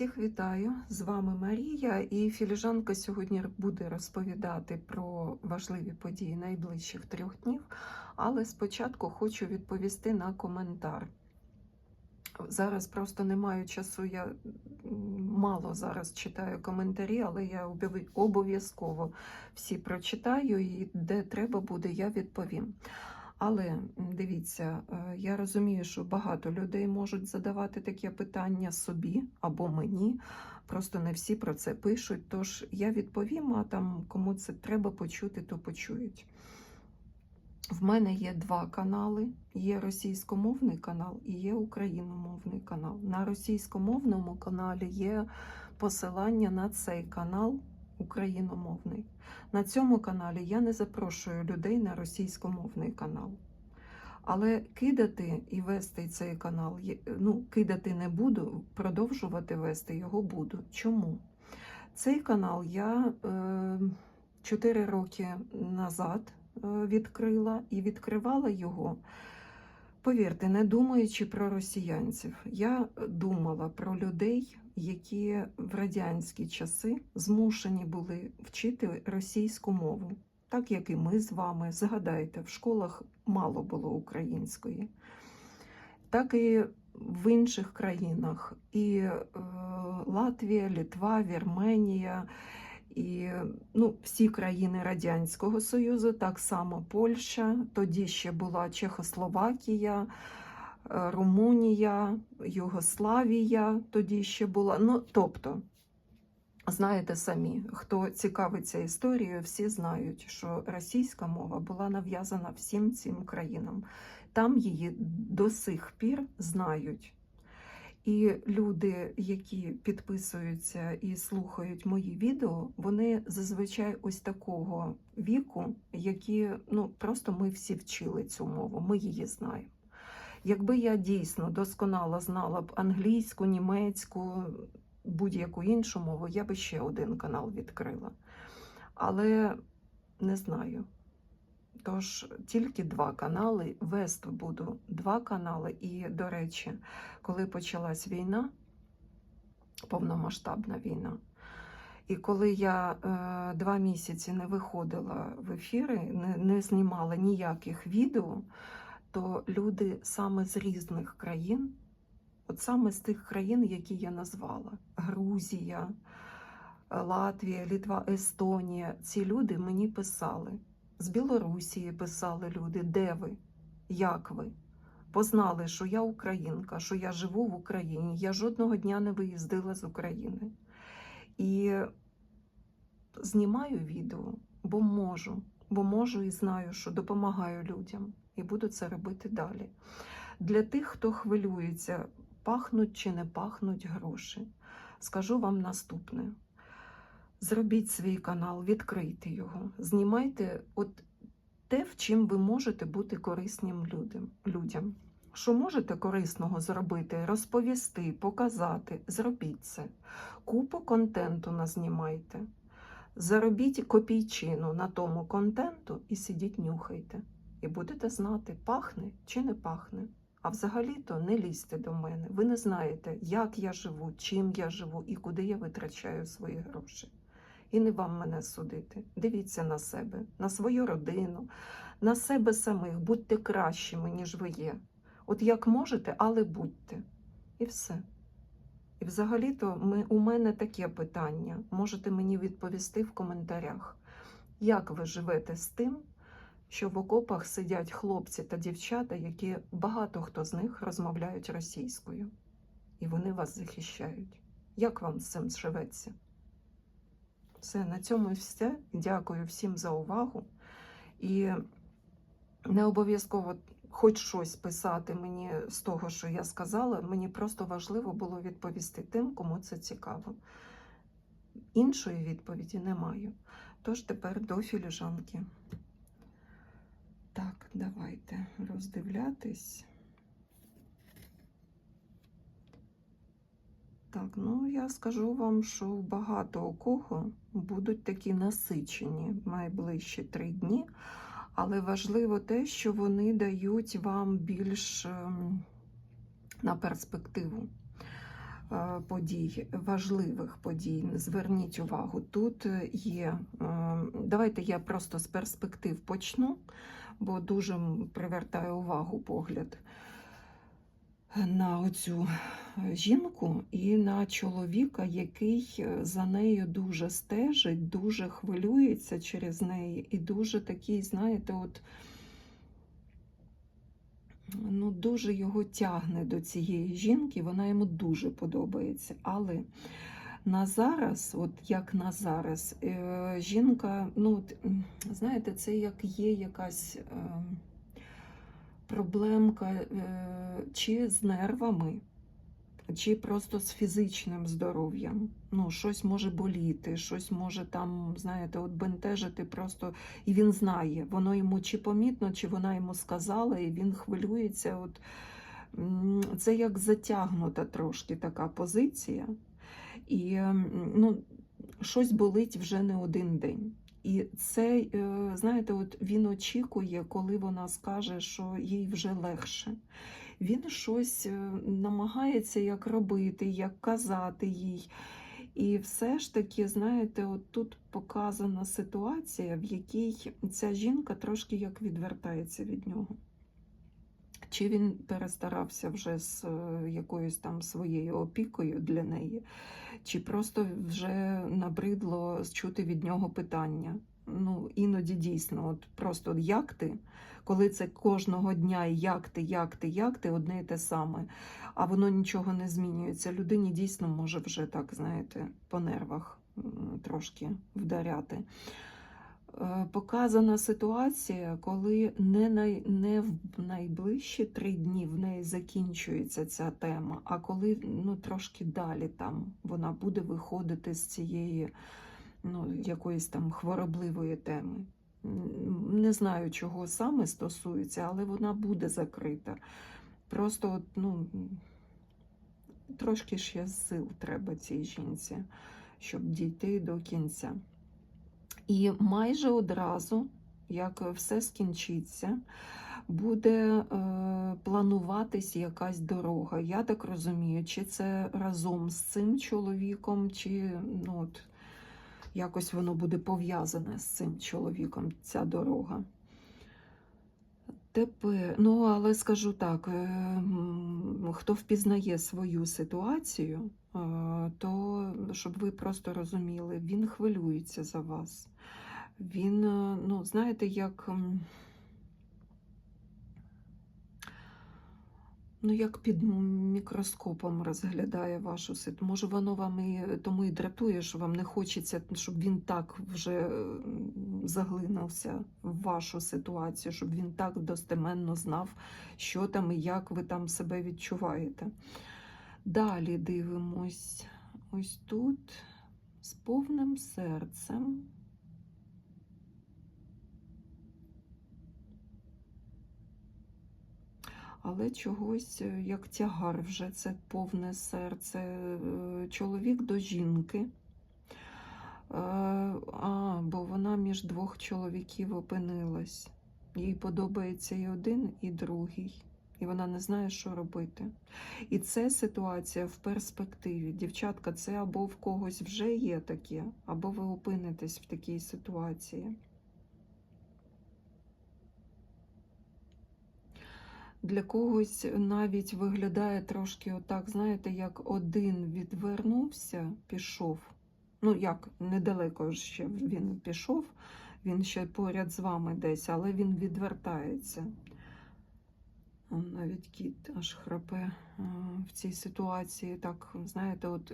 Всіх вітаю! З вами Марія, і філіжанка сьогодні буде розповідати про важливі події найближчих трьох днів. Але спочатку хочу відповісти на коментар. Зараз просто не маю часу. Я мало зараз читаю коментарі, але я обов'язково всі прочитаю, і де треба буде, я відповім. Але дивіться, е, я розумію, що багато людей можуть задавати таке питання собі або мені. Просто не всі про це пишуть. Тож я відповім, а там кому це треба почути, то почують. В мене є два канали: є російськомовний канал і є україномовний канал. На російськомовному каналі є посилання на цей канал україномовний. На цьому каналі я не запрошую людей на російськомовний канал. Але кидати і вести цей канал, ну, кидати не буду, продовжувати вести його буду. Чому? Цей канал я е, 4 роки назад е, відкрила і відкривала його. Повірте, не думаючи про росіянців, я думала про людей, які в радянські часи змушені були вчити російську мову, так як і ми з вами. Згадайте, в школах мало було української, так і в інших країнах, і е, Латвія, Літва, Вірменія. І ну, всі країни Радянського Союзу, так само Польща, тоді ще була Чехословакія, е, Румунія, Югославія тоді ще була. Ну, тобто, знаєте самі, хто цікавиться історією, всі знають, що російська мова була нав'язана всім цим країнам. Там її до сих пір знають. І люди, які підписуються і слухають мої відео, вони зазвичай ось такого віку, які ну просто ми всі вчили цю мову, ми її знаємо. Якби я дійсно досконало знала б англійську, німецьку, будь-яку іншу мову, я би ще один канал відкрила. Але не знаю. Тож тільки два канали. Вести буду два канали. І, до речі, коли почалась війна, повномасштабна війна, і коли я е, два місяці не виходила в ефіри, не, не знімала ніяких відео, то люди саме з різних країн, от саме з тих країн, які я назвала: Грузія, Латвія, Літва, Естонія, ці люди мені писали. З Білорусії писали люди, де ви, як ви. Познали, що я українка, що я живу в Україні. Я жодного дня не виїздила з України. І знімаю відео, бо можу, бо можу і знаю, що допомагаю людям, і буду це робити далі. Для тих, хто хвилюється, пахнуть чи не пахнуть гроші, скажу вам наступне. Зробіть свій канал, відкрийте його, знімайте от те, в чим ви можете бути корисним людям. Що можете корисного зробити, розповісти, показати, зробіть це. Купу контенту назнімайте. Заробіть копійчину на тому контенту і сидіть нюхайте. І будете знати, пахне чи не пахне. А взагалі-то не лізьте до мене. Ви не знаєте, як я живу, чим я живу і куди я витрачаю свої гроші. І не вам мене судити. Дивіться на себе, на свою родину, на себе самих. Будьте кращими, ніж ви є. От як можете, але будьте. І все. І взагалі-то ми, у мене таке питання. Можете мені відповісти в коментарях. Як ви живете з тим, що в окопах сидять хлопці та дівчата, які багато хто з них розмовляють російською, і вони вас захищають? Як вам з цим живеться? Все, на цьому все. Дякую всім за увагу. І не обов'язково хоч щось писати мені з того, що я сказала. Мені просто важливо було відповісти тим, кому це цікаво. Іншої відповіді не маю. Тож тепер до філіжанки. Так, давайте роздивлятись. Так, ну я скажу вам, що багато у кого будуть такі насичені найближчі три дні, але важливо те, що вони дають вам більш ем, на перспективу. Е, подій, важливих подій. Зверніть увагу, тут є. е, Давайте я просто з перспектив почну, бо дуже м, привертає увагу погляд на оцю жінку і на чоловіка, який е, за нею дуже стежить, дуже хвилюється через неї, і дуже такий, знаєте, от ну, дуже його тягне до цієї жінки, вона йому дуже подобається. Але на зараз, от як на зараз, е, жінка, ну, от, знаєте, це як є якась е, проблемка е, чи з нервами, чи просто з фізичним здоров'ям. Ну, щось може боліти, щось може там, знаєте, от бентежити просто, і він знає, воно йому чи помітно, чи вона йому сказала, і він хвилюється. От, це як затягнута трошки така позиція. І ну, щось болить вже не один день. І це, е, знаєте, от він очікує, коли вона скаже, що їй вже легше. Він щось е, намагається як робити, як казати їй. І все ж таки, знаєте, от тут показана ситуація, в якій ця жінка трошки як відвертається від нього. Чи він перестарався вже з е, якоюсь там своєю опікою для неї, чи просто вже набридло чути від нього питання. Ну, іноді дійсно, от просто як ти, коли це кожного дня як ти, як ти, як ти, одне і те саме, а воно нічого не змінюється. Людині дійсно може вже так, знаєте, по нервах трошки вдаряти. Е, Показана ситуація, коли не, най, не в найближчі три дні в неї закінчується ця тема, а коли ну, трошки далі там вона буде виходити з цієї ну, якоїсь там хворобливої теми. Не знаю, чого саме стосується, але вона буде закрита. Просто от, ну, трошки ще сил треба цій жінці, щоб дійти до кінця. І майже одразу, як все скінчиться, буде е, плануватись якась дорога. Я так розумію, чи це разом з цим чоловіком, чи ну, от, якось воно буде пов'язане з цим чоловіком, ця дорога. Тепер, ну але скажу так, е, хто впізнає свою ситуацію, е, то щоб ви просто розуміли, він хвилюється за вас. Він, е, ну, знаєте, як, ну, як під мікроскопом розглядає вашу ситуацію. Може, воно вам і тому і дратує, що вам не хочеться, щоб він так вже заглинувся в вашу ситуацію, щоб він так достеменно знав, що там і як ви там себе відчуваєте. Далі дивимось ось тут з повним серцем. Але чогось е, як тягар вже це повне серце. Е, Чоловік до жінки. Е, А, бо вона між двох чоловіків опинилась. Їй подобається і один, і другий. І вона не знає, що робити. І це ситуація в перспективі. Дівчатка, це або в когось вже є таке, або ви опинитесь в такій ситуації. Для когось навіть виглядає трошки отак, знаєте, як один відвернувся, пішов. Ну, як недалеко ще він пішов, він ще поряд з вами десь, але він відвертається. Навіть кіт аж храпе в цій ситуації. Так, знаєте, от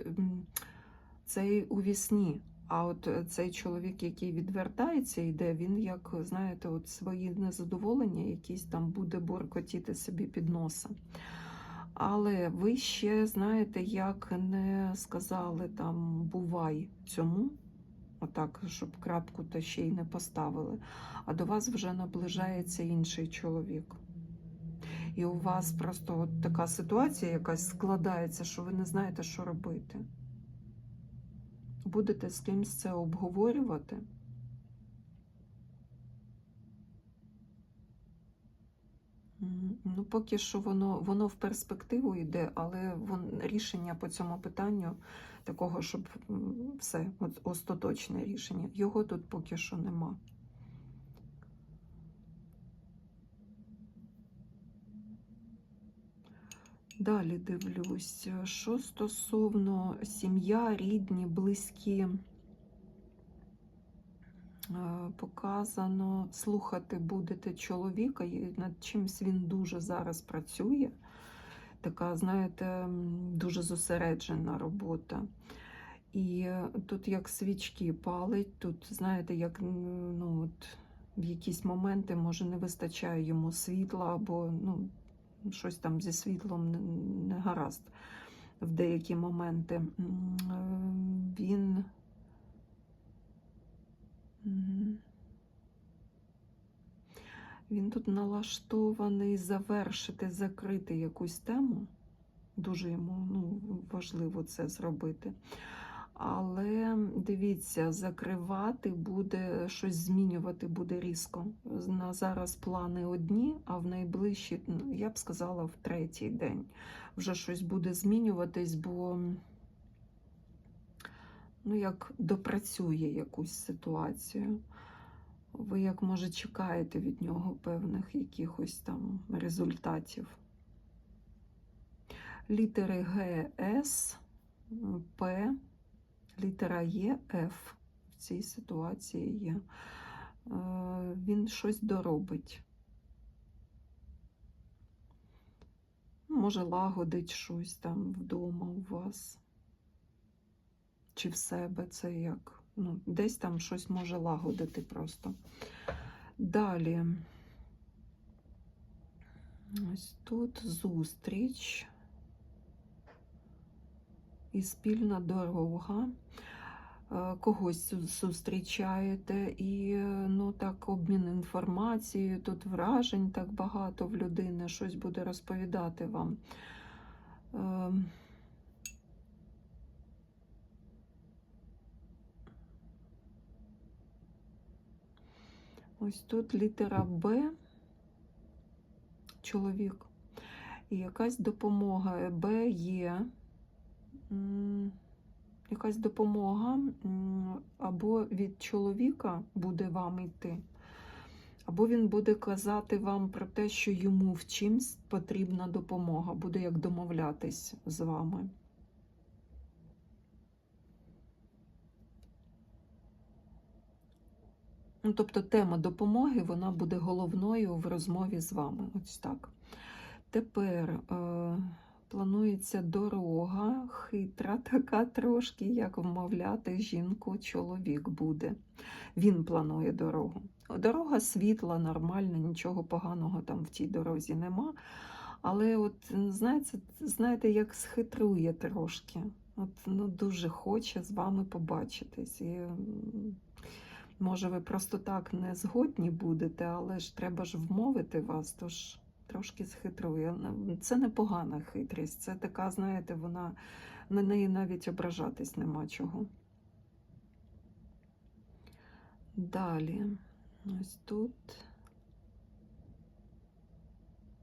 у вісні. А от е, цей чоловік, який відвертається, йде, він як, знаєте, от свої незадоволення якісь там буде боркотіти собі під носа. Але ви ще, знаєте, як не сказали там бувай цьому, отак, щоб крапку та ще й не поставили, а до вас вже наближається інший чоловік. І у вас просто от така ситуація якась складається, що ви не знаєте, що робити. Будете з кимсь це обговорювати. Ну, поки що воно, воно в перспективу йде, але вон, рішення по цьому питанню такого, щоб все, остаточне рішення, його тут поки що нема. Далі дивлюсь, що стосовно сім'я, рідні, близькі. Е, Показано, слухати будете чоловіка, і над чимось він дуже зараз працює. Така, знаєте, дуже зосереджена робота. І е, тут як свічки палить, тут, знаєте, як ну, от, в якісь моменти може не вистачає йому світла, або ну, щось там зі світлом не, гаразд в деякі моменти. Е, Він. Він тут налаштований завершити, закрити якусь тему. Дуже йому ну, важливо це зробити. Але дивіться, закривати буде, щось змінювати буде різко. На зараз плани одні, а в найближчі, ну, я б сказала, в третій день вже щось буде змінюватись, бо ну, як допрацює якусь ситуацію. Ви, як може, чекаєте від нього певних якихось там результатів. Літери Г, С, П, літера Є, Ф в цій ситуації є. Е, Він щось доробить. Може, лагодить щось там вдома у вас. Чи в себе це як? Ну, десь там щось може лагодити просто. Далі. Ось тут зустріч і спільна дорога. Е, Когось зустрічаєте, і е, ну, так, обмін інформацією, тут вражень так багато в людини, щось буде розповідати вам. Ем, Ось тут літера Б, чоловік, і якась допомога. Б є. Якась допомога або від чоловіка буде вам йти, або він буде казати вам про те, що йому в чимсь потрібна допомога, буде як домовлятись з вами. Ну, тобто тема допомоги вона буде головною в розмові з вами. Ось так. Тепер е, планується дорога, хитра така трошки, як вмовляти жінку, чоловік буде. Він планує дорогу. Дорога світла, нормальна, нічого поганого там в тій дорозі нема. Але от знаєте, знаєте, як схитрує трошки. От, ну, дуже хоче з вами побачитись. І, Може, ви просто так не згодні будете, але ж треба ж вмовити вас, тож трошки схитрує. Ну, Це не погана хитрість, це така, знаєте, вона на неї навіть ображатись нема чого. Далі, ось тут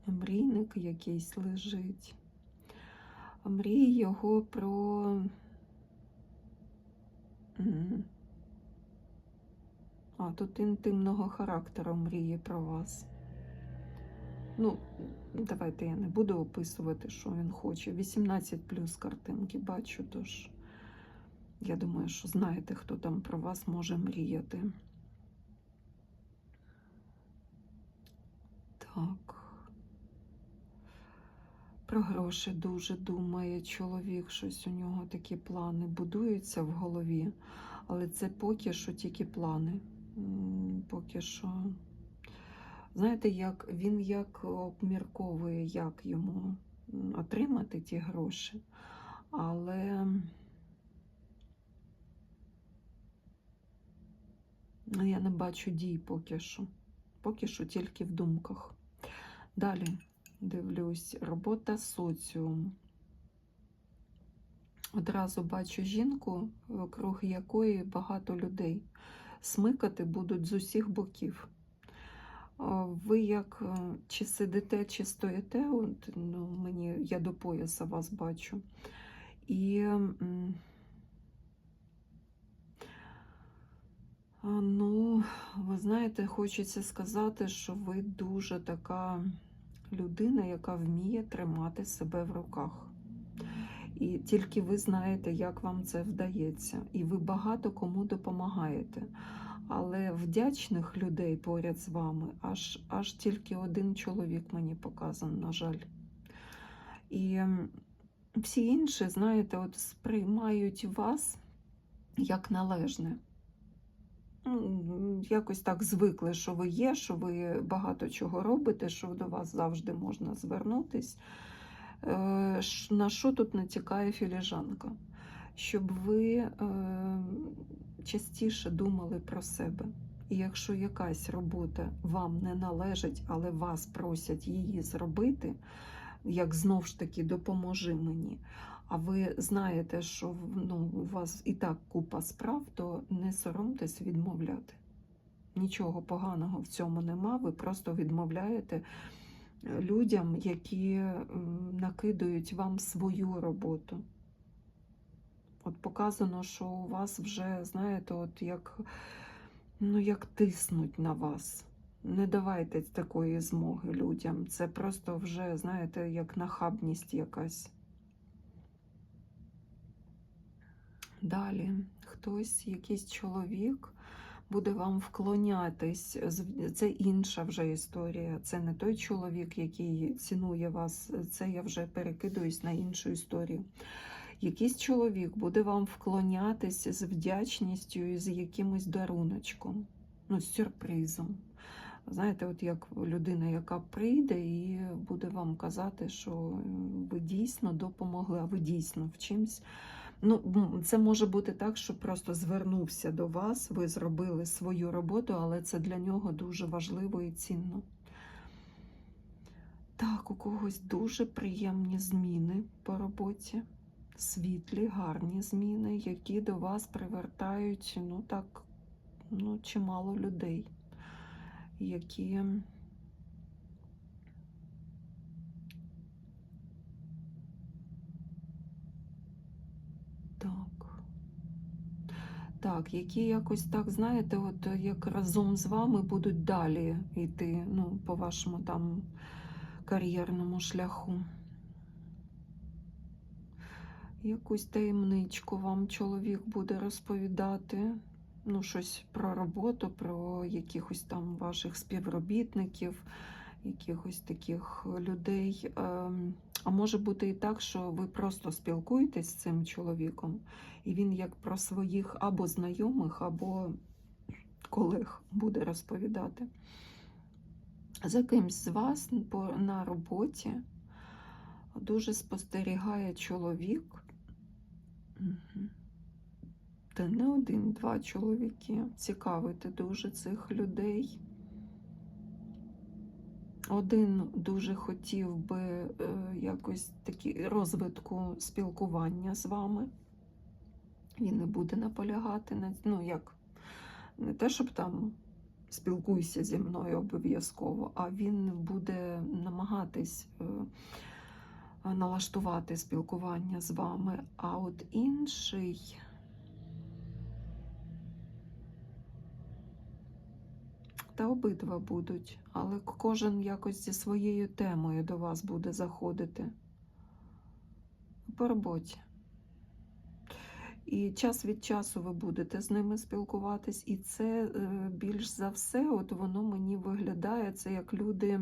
мрійник якийсь лежить. А мрії його про. А, тут інтимного характеру мрії про вас. Ну, давайте я не буду описувати, що він хоче. 18 плюс картинки бачу, тож я думаю, що знаєте, хто там про вас може мріяти. Так. Про гроші дуже думає чоловік, щось у нього такі плани будуються в голові, але це поки що тільки плани. Поки що. Знаєте, як він як обмірковує, як йому отримати ті гроші, але я не бачу дій поки що. Поки що тільки в думках. Далі дивлюсь, робота соціум. Одразу бачу жінку, круг якої багато людей. Смикати будуть з усіх боків. Ви як е, чи сидите, чи стоїте, от, ну, мені, я до пояса вас бачу. І ну, ви знаєте, хочеться сказати, що ви дуже така людина, яка вміє тримати себе в руках. І тільки ви знаєте, як вам це вдається. І ви багато кому допомагаєте. Але вдячних людей поряд з вами аж, аж тільки один чоловік мені показан, на жаль. І всі інші, знаєте, от сприймають вас як належне. Ну, Якось так звикли, що ви є, що ви багато чого робите, що до вас завжди можна звернутись. Е, На що тут натякає філіжанка? Щоб ви е, частіше думали про себе. І якщо якась робота вам не належить, але вас просять її зробити, як знов ж таки допоможи мені. А ви знаєте, що ну, у вас і так купа справ, то не соромтесь відмовляти. Нічого поганого в цьому нема, ви просто відмовляєте е, людям, які накидують вам свою роботу. От показано, що у вас вже, знаєте, от як, ну, як тиснуть на вас. Не давайте такої змоги людям. Це просто вже, знаєте, як нахабність якась. Далі хтось, якийсь чоловік буде вам вклонятись. Це інша вже історія. Це не той чоловік, який цінує вас. Це я вже перекидуюсь на іншу історію. Якийсь чоловік буде вам вклонятись з вдячністю і з якимось даруночком, ну, з сюрпризом. Знаєте, от як людина, яка прийде і буде вам казати, що ви дійсно допомогли, а ви дійсно в чимсь. Ну, це може бути так, що просто звернувся до вас, ви зробили свою роботу, але це для нього дуже важливо і цінно. Так, у когось дуже приємні зміни по роботі, світлі, гарні зміни, які до вас привертають, ну так, ну, чимало людей, які Так. Так, які якось так, знаєте, от як разом з вами будуть далі йти, ну, по вашому там кар'єрному шляху. Якусь таємничку вам чоловік буде розповідати. Ну, щось про роботу, про якихось там ваших співробітників, якихось таких людей. Ем, А може бути і так, що ви просто спілкуєтесь з цим чоловіком, і він як про своїх або знайомих, або колег буде розповідати. За кимсь з вас на роботі дуже спостерігає чоловік. Та не один, два чоловіки. Цікавити дуже цих людей. Один дуже хотів би е, якось такі розвитку спілкування з вами. Він не буде наполягати на ну як не те, щоб там спілкуйся зі мною обов'язково, а він буде намагатись е, налаштувати спілкування з вами. А от інший. Та обидва будуть, але кожен якось зі своєю темою до вас буде заходити по роботі. І час від часу ви будете з ними спілкуватись, і це е, більш за все, от воно мені виглядає, це як люди.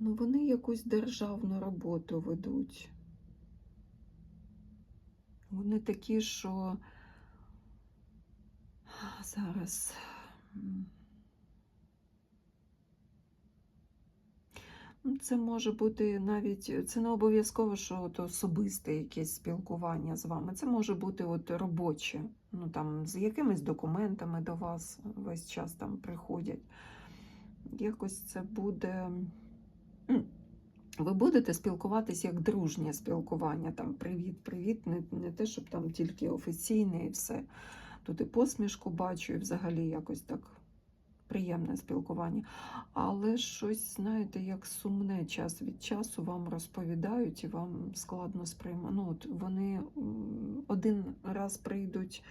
Ну, вони якусь державну роботу ведуть. Вони такі, що зараз. Це може бути навіть, це не обов'язково, що от особисте якесь спілкування з вами. Це може бути от робоче, ну там з якимись документами до вас весь час там приходять. Якось це буде. Ви будете спілкуватись як дружнє спілкування, там привіт, привіт, не, не те, щоб там тільки офіційне і все. Тут і посмішку бачу, і взагалі якось так приємне спілкування. Але щось, знаєте, як сумне час від часу вам розповідають і вам складно сприймати. Ну, от вони один раз прийдуть,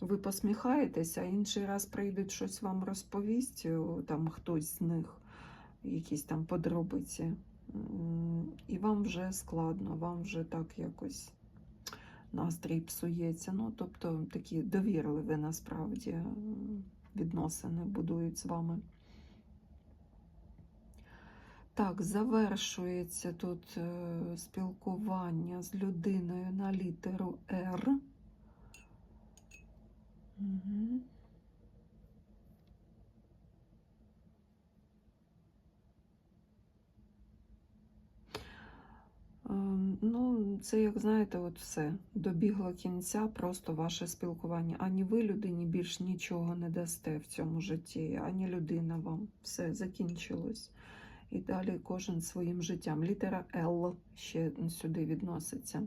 ви посміхаєтеся, а інший раз прийдуть щось вам розповість, там хтось з них, якісь там подробиці. І вам вже складно, вам вже так якось настрій псується. Ну, тобто такі довірливі насправді відносини будують з вами. Так, завершується тут е, спілкування з людиною на літеру Р. Угу. Ну, це, як знаєте, от все. Добігло кінця, просто ваше спілкування. Ані ви людині більш нічого не дасте в цьому житті, ані людина вам. Все закінчилось. І далі кожен своїм життям. Літера Л ще сюди відноситься.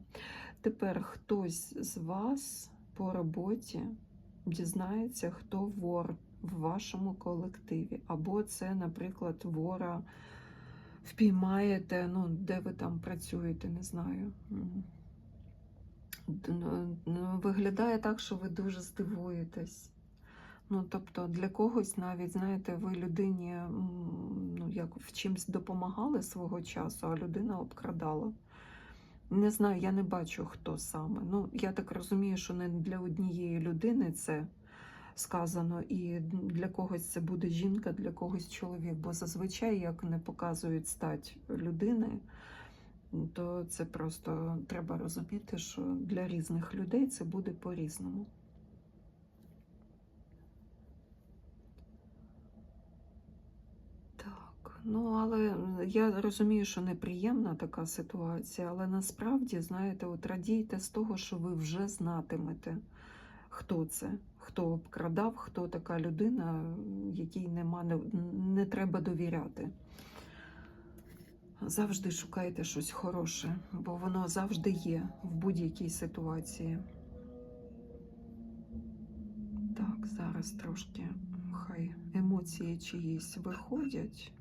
Тепер хтось з вас по роботі дізнається, хто вор в вашому колективі. Або це, наприклад, вора впіймаєте, ну, де ви там працюєте, не знаю. Ну, ну, Виглядає так, що ви дуже здивуєтесь. Ну, тобто для когось навіть, знаєте, ви людині ну, як в чимсь допомагали свого часу, а людина обкрадала. Не знаю, я не бачу, хто саме. Ну, я так розумію, що не для однієї людини це сказано, і для когось це буде жінка, для когось чоловік. Бо зазвичай, як не показують стать людини, то це просто треба розуміти, що для різних людей це буде по-різному. Ну але я розумію, що неприємна така ситуація, але насправді, знаєте, от радійте з того, що ви вже знатимете, хто це, хто обкрадав, хто така людина, якій нема, не, не треба довіряти. Завжди шукайте щось хороше, бо воно завжди є в будь-якій ситуації. Так, зараз трошки хай емоції чиїсь виходять.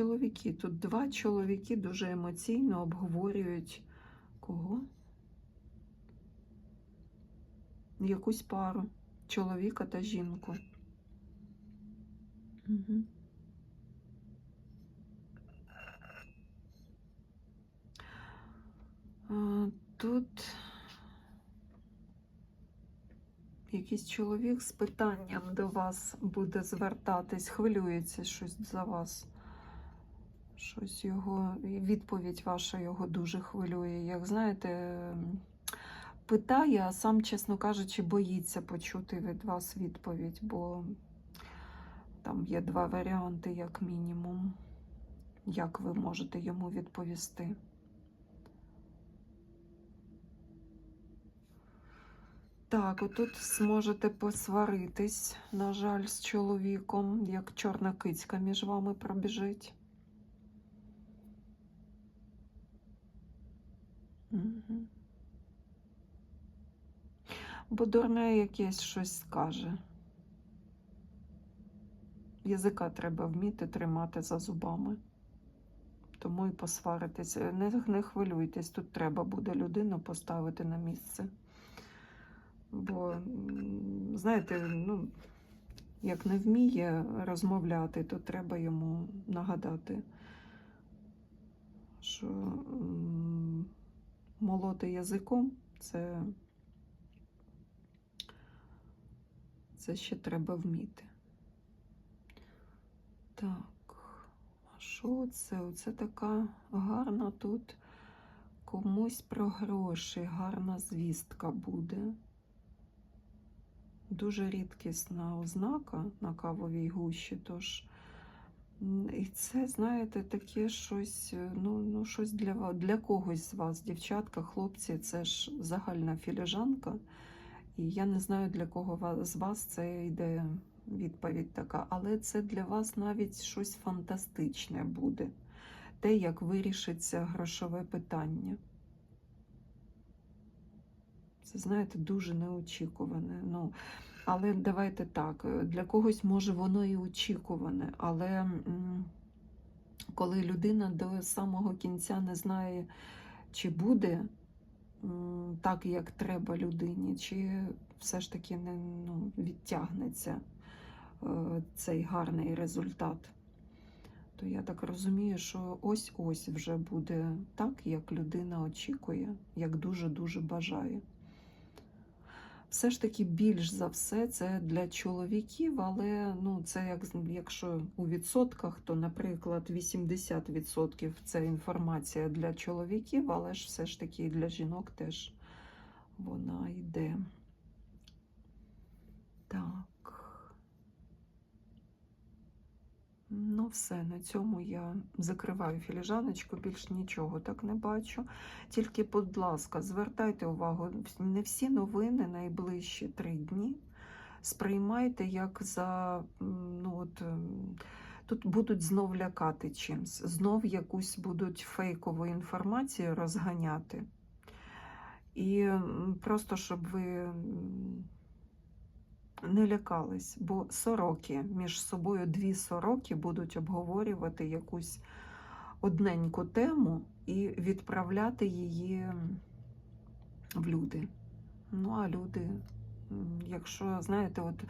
Чоловіки, тут два чоловіки дуже емоційно обговорюють кого? Якусь пару чоловіка та жінку. Угу. Тут якийсь чоловік з питанням до вас буде звертатись, хвилюється щось за вас. Щось його, відповідь ваша його дуже хвилює. Як знаєте, питає, а сам, чесно кажучи, боїться почути від вас відповідь, бо там є два варіанти, як мінімум, як ви можете йому відповісти. Так, отут зможете посваритись, на жаль, з чоловіком, як чорна кицька між вами пробіжить. Бо дурне якесь щось скаже. Язика треба вміти тримати за зубами. Тому і посваритись. Не, не хвилюйтесь, тут треба буде людину поставити на місце. Бо, знаєте, ну, як не вміє розмовляти, то треба йому нагадати, що молоти язиком це, це ще треба вміти. Так, а що це? Оце така гарна тут комусь про гроші, гарна звістка буде. Дуже рідкісна ознака на кавовій гущі, тож і це, знаєте, таке щось, е, ну, ну щось для, для когось з вас, дівчатка, хлопці, це ж загальна філіжанка. І я не знаю, для кого з вас це йде відповідь така, але це для вас навіть щось фантастичне буде. те, як вирішиться грошове питання. Це, знаєте, дуже неочікуване. Ну, але давайте так, е, для когось може воно і очікуване, але коли людина до самого кінця не знає, чи буде так, як треба людині, чи все ж таки не ну, відтягнеться е, цей гарний результат, то я так розумію, що ось-ось вже буде так, як людина очікує, як дуже-дуже бажає. Все ж таки більш за все це для чоловіків, але ну, це як, якщо у відсотках, то, наприклад, 80% це інформація для чоловіків, але ж все ж таки для жінок теж вона йде. Так. Ну, все, на цьому я закриваю філіжаночку, більш нічого так не бачу. Тільки, будь ласка, звертайте увагу, не всі новини найближчі три дні сприймайте як за ну от. ем, Тут будуть знов лякати чимсь, знов якусь будуть фейкову інформацію розганяти. І просто щоб ви не лякались, бо сороки між собою дві сороки будуть обговорювати якусь одненьку тему і відправляти її в люди. Ну, а люди, якщо знаєте, от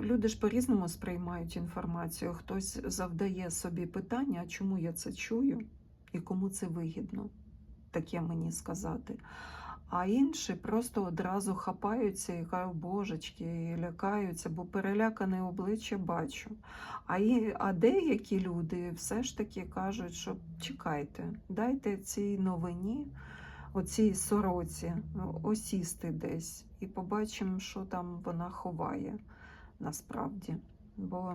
люди ж по-різному сприймають інформацію. Хтось завдає собі питання, чому я це чую і кому це вигідно, таке мені сказати. А інші просто одразу хапаються і кажуть, божечки, і лякаються, бо перелякане обличчя бачу. А, і, а деякі люди все ж таки кажуть, що чекайте, дайте цій новині, оцій сороці, осісти десь, і побачимо, що там вона ховає насправді. Бо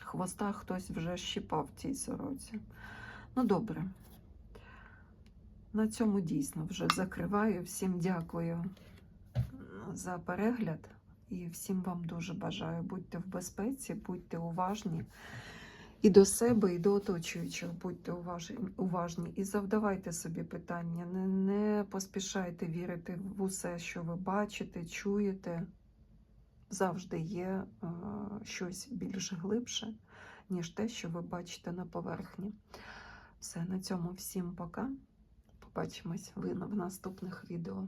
хвоста хтось вже щипав в цій сороці. Ну, добре. На цьому дійсно вже закриваю. Всім дякую за перегляд і всім вам дуже бажаю. Будьте в безпеці, будьте уважні і до себе, і до оточуючих. Будьте уважні, уважні і завдавайте собі питання. Не, не поспішайте вірити в усе, що ви бачите, чуєте. Завжди є е, щось більш глибше, ніж те, що ви бачите на поверхні. Все, на цьому всім пока. Побачимось ви в наступних відео.